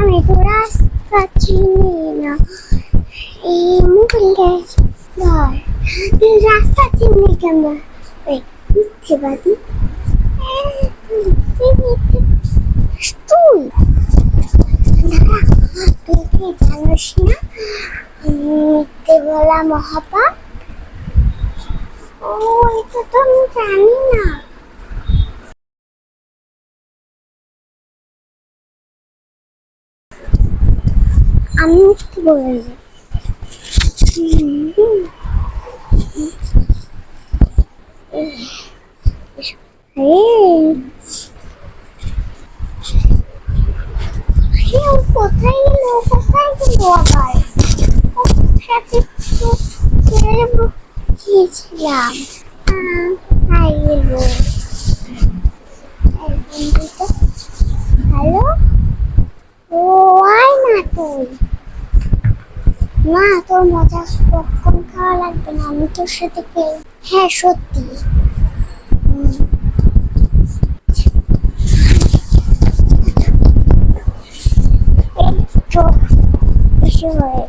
আমি তো রাস্তা চিনি না এই মুখে ধর তুই রাস্তা চিনি কেন এই মিথ্যেবাদী তুই তুই কি জানিস না মিথ্যে বলা মহাপাপ ও এটা তো আমি জানি না। আমি মিথ্যে বলি কোথায় গেল কোথায় গেল আবার ওর সাথে তো ছেড়ে গিয়েছিলাম না, তোর মজা পপকর্ন খাওয়া লাগবে না আমি তোর সাথে খেয়ে হ্যাঁ সত্যি হুম। বেশি হয়ে